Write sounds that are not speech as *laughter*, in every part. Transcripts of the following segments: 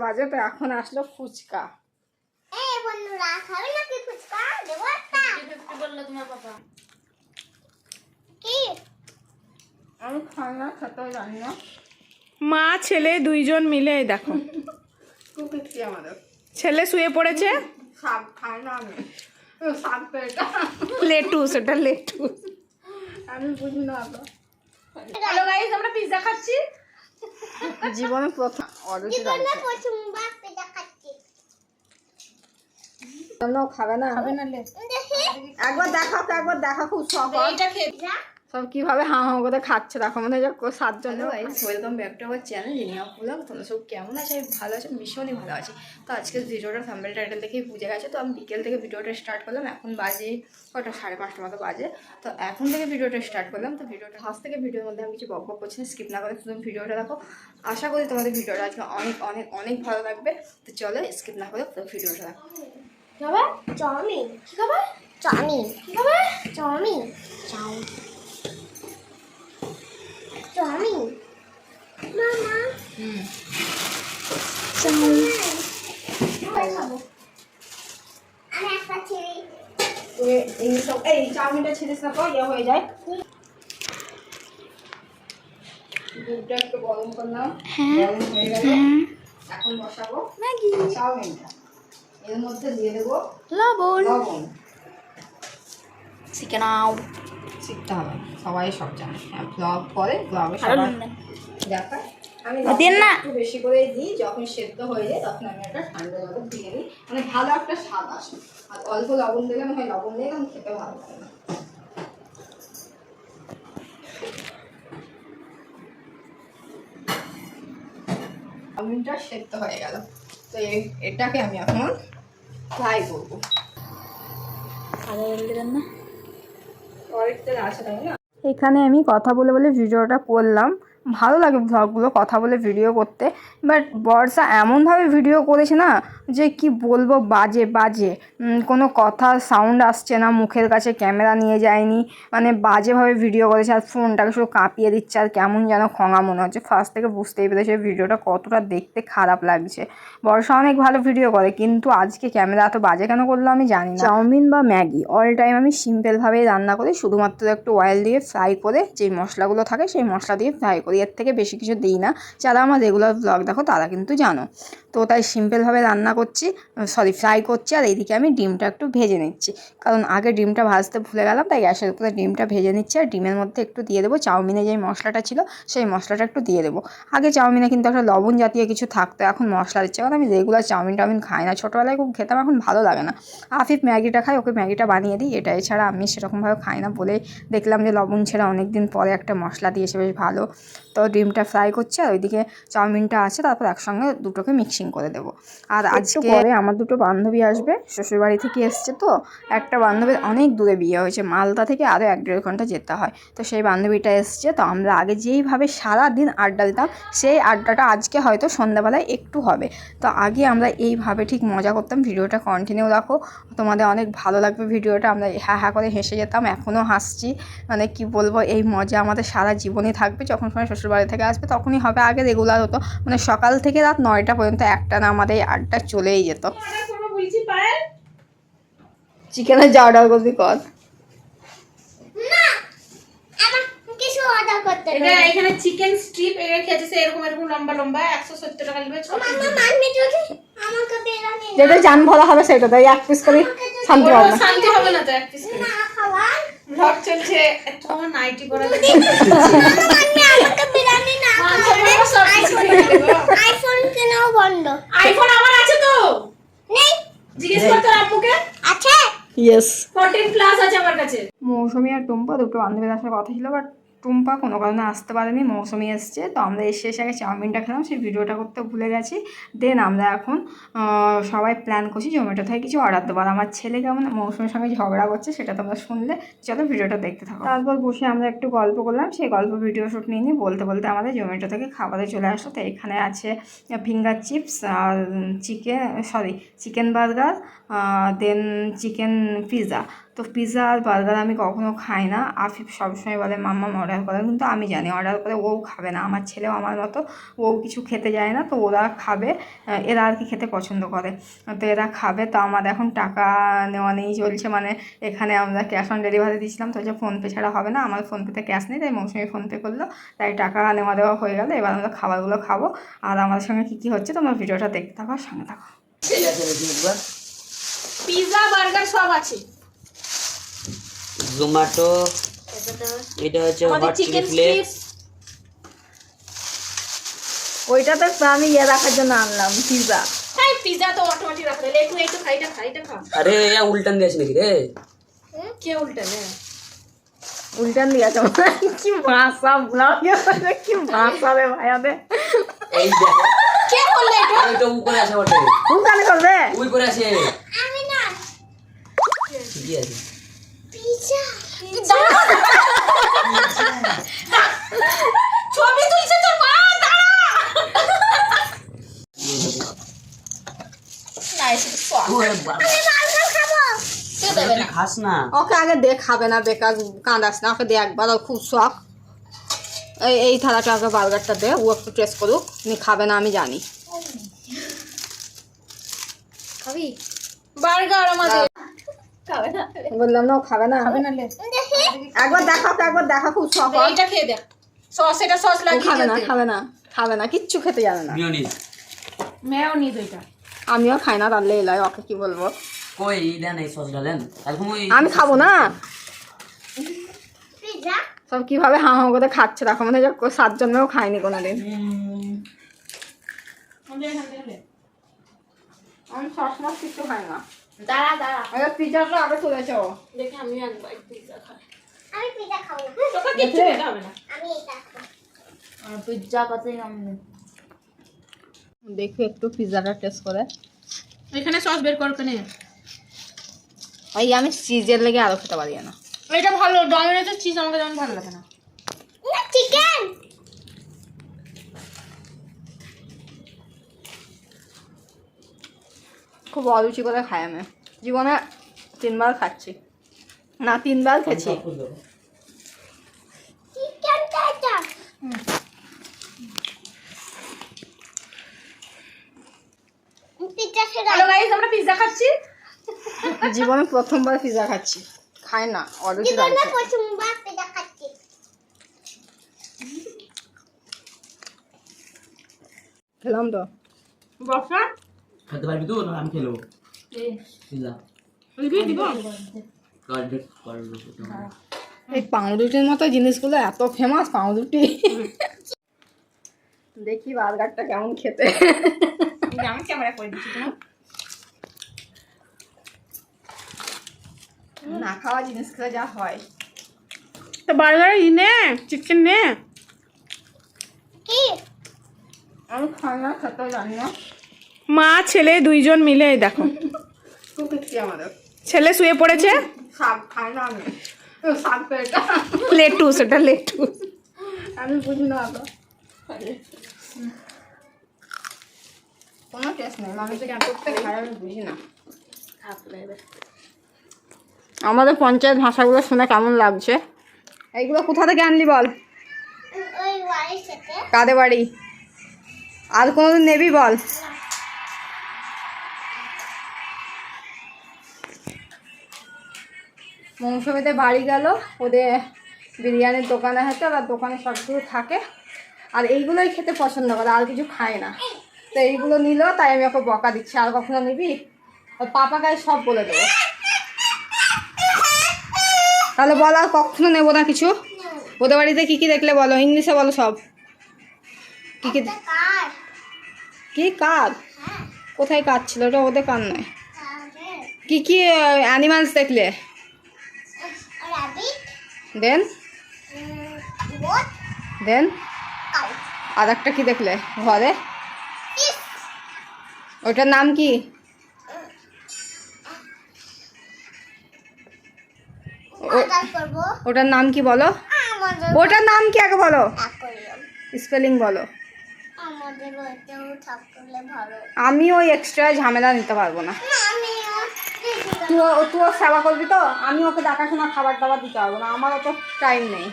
বাজে তো এখন আসলো ফুচকা। এই বন্ধুরা খাবে নাকি ফুচকা? দেবো একটা। বলল তোমার পাপা কি? আমি খাই না খেতেও জানি না। মা ছেলে দুইজন মিলে দেখো। আমাদের। ছেলে শুয়ে পড়েছে? শাক খাই না আমি। শাক তো এটা লেটুস এটা লেটুস। আমি বুঝি না হ্যালো গাইস আমরা পিৎজা খাচ্ছি। জীবনে প্রথম অরুচি খাবে না। খাবে না একবার দেখাও একবার দেখা খুব শখ। খেয়ে সব কীভাবে হাঁ হাঁ করে খাচ্ছে? দেখো মনে হয় সাতজন welcome back to our channel Zinia blog তোমরা সব কেমন আছে? আমি ভালো আছি ভীষণই ভালো আছি। তো আজকের ভিডিওটা থাম্বেল টাইটেল দেখেই বুঝে গেছে তো আমি বিকেল থেকে ভিডিওটা স্টার্ট করলাম। এখন বাজে কটা? সাড়ে পাঁচটা মতো বাজে। তো এখন থেকে ভিডিওটা স্টার্ট করলাম। তো ভিডিওটা ফার্স্ট থেকে ভিডিওর মধ্যে আমি কিছু বক বক করছি না স্কিপ না করে শুধু ভিডিওটা দেখো। আশা করি তোমাদের ভিডিওটা আজকে অনেক অনেক অনেক ভালো লাগবে। তো চলো স্কিপ না করে পুরো ভিডিওটা দেখো। চাউমিন। কি খাবে চাউমিন। কি খাবে চাউমিন। চাউমিন। চাউমিন মামা হুম আমি এই চাউমিনটা ছিলিস না তো ইয়ে হয়ে যায় দুধটা একটু গরম করলাম গরম হয়ে গেলে এখন বসাবো চাউমিনটা এর মধ্যে দিয়ে দেবো লবণ লবণ চিকেন আও শিখতে হবে। সবাই সব জানে। হ্যাঁ ব্লগ করে ব্লগে সবাই দেখায় আমি দেন না। একটু বেশি করে দিই যখন সেদ্ধ হয়ে যায় তখন আমি একটা ঠান্ডা জলে দিয়ে দিই। মানে ভালো একটা স্বাদ আসে। আর অল্প লবণ দিলে আমি হয় লবণ দিয়ে আমি খেতে ভালো লাগে না। চাউমিনটা সেদ্ধ হয়ে গেল। তো এটাকে আমি এখন ফ্রাই করব। আদা দেবেন না। এখানে আমি কথা বলে বলে ভিডিওটা করলাম। ভালো লাগে ভ্লগগুলো কথা বলে ভিডিও করতে। বাট বর্ষা এমনভাবে ভিডিও করেছে না যে কি বলব বাজে বাজে। কোনো কথা সাউন্ড আসছে না, মুখের কাছে ক্যামেরা নিয়ে যায়নি। মানে বাজেভাবে ভিডিও করেছে আর ফোনটাকে শুধু কাঁপিয়ে দিচ্ছে আর কেমন যেন খঙা মনে হচ্ছে। ফার্স্ট থেকে বুঝতেই পেরেছে ভিডিওটা কতটা দেখতে খারাপ লাগছে। বর্ষা অনেক ভালো ভিডিও করে, কিন্তু আজকে ক্যামেরা এত বাজে কেন করল আমি জানি না। চাউমিন বা ম্যাগি অল টাইম আমি সিম্পলভাবেই রান্না করি। শুধুমাত্র একটু অয়েল দিয়ে ফ্রাই করে যেই মশলাগুলো থাকে সেই মশলা দিয়ে ফ্রাই করি। এর থেকে বেশি কিছু দিই না। যারা আমার রেগুলার ব্লগ দেখো, তারা কিন্তু জানো। তো তাই সিম্পলভাবে রান্না করছি সরি ফ্রাই করছি, আর এইদিকে আমি ডিমটা একটু ভেজে নিচ্ছি। কারণ আগে ডিমটা ভাজতে ভুলে গেলাম, তাই গ্যাসের উপরে ডিমটা ভেজে নিচ্ছি, আর ডিমের মধ্যে একটু দিয়ে দেবো চাউমিনে যে মশলাটা ছিল, সেই মশলাটা একটু দিয়ে দেবো। আগে চাউমিনে কিন্তু একটা লবণ জাতীয় কিছু থাকতো, এখন মশলা দিচ্ছে। কারণ আমি রেগুলার চাউমিন টাউমিন খাই না। ছোটোবেলায় খুব খেতাম, এখন ভালো লাগে না। আফিফ ম্যাগিটা খাই ওকে ম্যাগিটা বানিয়ে দিই এটা এছাড়া আমি সেরকমভাবে খাই না বলেই দেখলাম যে লবণ ছেড়ে অনেক দিন পরে একটা মশলা দিয়েছে, বেশ ভালো। তো ডিমটা ফ্রাই করছি আর ওইদিকে চাউমিনটা আছে তারপর একসঙ্গে দুটোকে মিক্সিং করে দেবো। আর আজকে পরে আমার দুটো বান্ধবী আসবে শ্বশুরবাড়ি থেকে এসছে তো একটা বান্ধবীর অনেক দূরে বিয়ে হয়েছে মালদা থেকে আরও এক দেড় ঘণ্টা যেতে হয়। তো সেই বান্ধবীটা এসছে তো আমরা আগে যেইভাবে সারা দিন আড্ডা দিতাম সেই আড্ডাটা আজকে হয়তো সন্ধ্যাবেলায় একটু হবে। তো আগে আমরা এইভাবে ঠিক মজা করতাম ভিডিওটা কন্টিনিউ রাখো। তোমাদের অনেক ভালো লাগবে ভিডিওটা আমরা হ্যাঁ হ্যাঁ করে হেসে যেতাম এখনও হাসছি। মানে কি বলব এই মজা আমাদের সারা জীবনই থাকবে যখন সময় শ্বশুরবাড়ি থেকে আসবে তখনই হবে আগে রেগুলার হতো। মানে সকাল থেকে রাত নয়টা পর্যন্ত একটা না আমাদের আড্ডা চলেই যেত। চিকেনের যা অর্ডার করবি কর। না আমার কিছু অর্ডার করতে এটা এখানে চিকেন স্ট্রিপ এটা খেয়েছে এরকম এরকম লম্বা লম্বা একশো সত্তর টাকা নেবে ছ piece মামা মানবি যদি আমাকে বেরানি যেটা জান ভরা হবে সেটা তাই এক পিস করে শান্তি ওটা না। শান্তি হবে না তো এক পিস ব্লগ চলছে। তোমার নাইটি পরা *laughs* আইফোন কেনাও বন্ধ। আইফোন আমার আছে তো। নেই। জিজ্ঞেস করতে আম্মুকে। আছে। ইয়েস ফোরটিন প্লাস আছে আমার কাছে। মৌসুমি আর টুম্পা দুটো বান্ধবীর আসার কথা ছিল বাট টুম্পা কোনো কারণে আসতে পারেনি, মৌসুমি এসছে। তো আমরা এসে এসে আগে চাউমিনটা খেলাম, সেই ভিডিওটা করতে ভুলে গেছি। দেন আমরা এখন সবাই প্ল্যান করছি জোম্যাটো থেকে কিছু অর্ডার দেবো আর আমার ছেলে কেমন, মৌসুমির সঙ্গে ঝগড়া করছে সেটা তোমরা শুনলে। চলো ভিডিওটা দেখতে থাকো। তারপর বসে আমরা একটু গল্প করলাম। সেই গল্প ভিডিও শ্যুট নিয়ে নিই বলতে বলতে আমাদের জোম্যাটো থেকে খাবারে চলে আসলো। তো এখানে আছে ফিঙ্গার চিপস আর chicken sorry chicken burger then chicken pizza তো পিৎজা আর বার্গার আমি কখনো খাই না। আফিফ সবসময় বলে, মাম্মা অর্ডার অর্ডার করে কিন্তু আমি জানি অর্ডার করে ও খাবে না। আমার ছেলেও আমার মতো ও কিছু খেতে যায় না তো ওরা খাবে এরা আর কি খেতে পছন্দ করে। তো এরা খাবে তো আমার এখন টাকা নেওয়া নেই চলছে মানে এখানে আমরা ক্যাশ অন ডেলিভারি দিয়েছিলাম তো যে ফোনপে ছাড়া হবে না। আমার ফোনপেতে ক্যাশ নেই তাই মৌসুমি ফোনপে করল তাই টাকা নেওয়া দেওয়া হয়ে গেলো এবার আমরা খাবারগুলো খাব। আর আমাদের সঙ্গে কী কী হচ্ছে তোমার ভিডিওটা দেখতে থাকো আর সঙ্গে থাকো। পিৎজা বার্গার সব আছে। জোম্যাটো এটা হচ্ছে হট চিলি ফ্লেক্স ওইটা তো আমি ইয়ে রাখার জন্য আনলাম পিৎজা হ্যাঁ তো অটোমেটিক রাখতে একটু একটু খাইটা খাইটা খা। আরে ইয়া উল্টান দিয়েছে নাকি রে? কে উল্টা উল্টান দিয়েছে কি ভাষা ব্লগে কি ভাষা রে ভাইয়াদের এই দেখো কে বললে এটা? এই উপরে আছে বটে। উল্টান করবে? ওই আছে আমি না। ঠিকই আছে। পিজা ছবি তুলছে তোর মা দাঁড়া! ওকে আগে দেখ খাবে না বেকার কাঁদাস না ওকে দে একবার ওর খুব শখ। এই এই থালাটা আগে বার্গারটা দে ও একটু টেস্ট করুক নি খাবে না আমি জানি। খাবি? বার্গার আমাদের। বললাম না খাবে না। খাবে না একবার দেখা একবার দেখা খুব শখ ওর। খেয়ে দেখ। সস এটা সস লাগিয়ে খাবে না খাবে না খাবে না কিচ্ছু খেতে জানে না। মিওনিজ মেয়োনিজ ওইটা। আমিও খাই না তাহলে এলাই ওকে কি বলব? কই দেন এই সস ডালেন আমি খাব না? সব কীভাবে হাঁ হাঁ করে খাচ্ছে দেখো মানে যে সাত জন্মেও খায়নি কোনোদিন। আমি সস মস কিছু খাই না। দাঁড়া দাঁড়া। আগে পিজাটা আগে তুলেছ দেখে আমি আনব পিৎজা খাই আমি পিজা খাব। না তোকে কিচ্ছু খেতে হবে না। আমি এটা খাব। পিৎজা কতই আমি দেখি একটু পিজাটা টেস্ট করে। এখানে সস বের এই আমি চিজের লেগে আরও খেতে পারি না। এটা ভালো ডমিনোসের চিজ আমাকে যেমন ভালো লাগে না। না চিকেন খুব অরুচি করে খাই আমি। জীবনে তিনবার খাচ্ছি। না তিনবার খেয়েছি। আমরা পিৎজা খাচ্ছি? *laughs* জীবনে প্রথমবার পিজা খাচ্ছি। খাই না অরুচি প্রথমবার পিজা খাচ্ছি। খেলাম তো। বসা খেতে পারবি তো না আমি কার্ড করব এই পাউরুটির মতো জিনিসগুলো এত ফেমাস পাউরুটি। দেখি বার্গারটা কেমন খেতে। আমি ক্যামেরা করে দিচ্ছি না খাওয়া জিনিস খেলে যা হয়। তো বার্গার ই নে চিকেন নে। কি? আমি খাই না জানি না। মা ছেলে দুইজন মিলে দেখো। আমাদের ছেলে শুয়ে পড়েছে? শাক খাই না আমি। বুঝি না কোনো টেস্ট নেই। আমি কেন করতে খাই বুঝি না। আমাদের পঞ্চায়েত ভাষাগুলো শুনে কেমন লাগছে? এইগুলো কোথা থেকে আনলি বল? কাদের বাড়ি? আর কোনোদিন নেবি বল? মৌসুমিতে বাড়ি গেল ওদের বিরিয়ানির দোকানে হয়তো আর দোকানে সব কিছু থাকে। আর এইগুলোই খেতে পছন্দ করে আর কিছু খায় না। তো এইগুলো নিল তাই আমি ওকে বকা দিচ্ছি আর কখনো নিবি? পাপাকে সব বলে দেবো। তাহলে বলো আর কখনো নেব না কিছু? ওদের বাড়িতে কী কী দেখলে বলো ইংলিশে বলো সব। কী কী কি কার? হ্যাঁ। কোথায় কাজ ছিল? ওটা ওদের কার নয়। কী কি অ্যানিমালস দেখলে? দেন দেন আর একটা কি দেখলে? ঘরে? ওটার নাম কি? ওটার নাম কি বলো? ওটার নাম কি আগে বলো? স্পেলিং বলো। আমি ওই এক্সট্রা ঝামেলা নিতে পারব না। তুই তুই ওর সেবা করবি তো? আমি ওকে দেখাশোনা, খাবার দাবার দিতে পারব না। আমার অত টাইম নেই।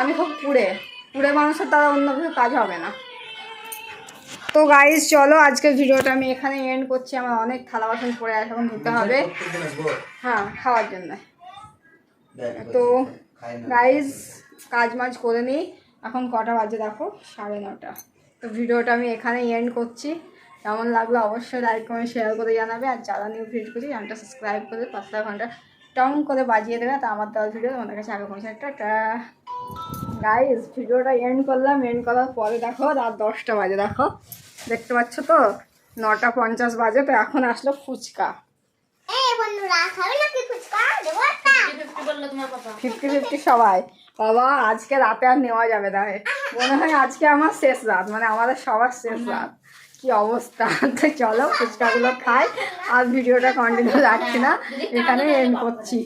আমি খুব কুড়ে কুড়ে মানুষের দ্বারা অন্য কিছু কাজ হবে না। তো গাইজ চলো আজকের ভিডিওটা আমি এখানে এন্ড করছি। আমার অনেক থালা বাসন পড়ে আছে, এখন ধুতে হবে। হ্যাঁ খাওয়ার জন্য। তো গাইজ কাজ মাজ করে নিই। এখন কটা বাজে দেখো? সাড়ে নটা। তো ভিডিওটা আমি এখানে এন্ড করছি। কেমন লাগল অবশ্যই লাইক কমেন্ট শেয়ার করে জানাবে। আর যারা নিউ ভিডিও করছি চ্যানেলটা সাবস্ক্রাইব করে পাঁচটা ঘণ্টা টং করে বাজিয়ে দেবে। তা আমার দেওয়ার ভিডিও তোমাদের কাছে আগে পৌঁছে একটা গাইজ ভিডিওটা এন্ড করলাম। এন্ড করার পরে দেখো রাত দশটা বাজে দেখো। দেখতে পাচ্ছ তো? নটা পঞ্চাশ বাজে তো এখন আসলো ফুচকা। এই বন্ধুরা খাবে নাকি ফুচকা? দেবো একটা। ফিফটি ফিফটি সবাই। বাবা আজকে রাতে আর নেওয়া যাবে তাহলে মনে হয় আজকে আমার শেষ রাত মানে আমাদের সবার শেষ রাত। কি অবস্থা? তো চলো ফুচকাগুলো খাই। আর ভিডিওটা কন্টিনিউ রাখছি না। এখানে এন্ড করছি।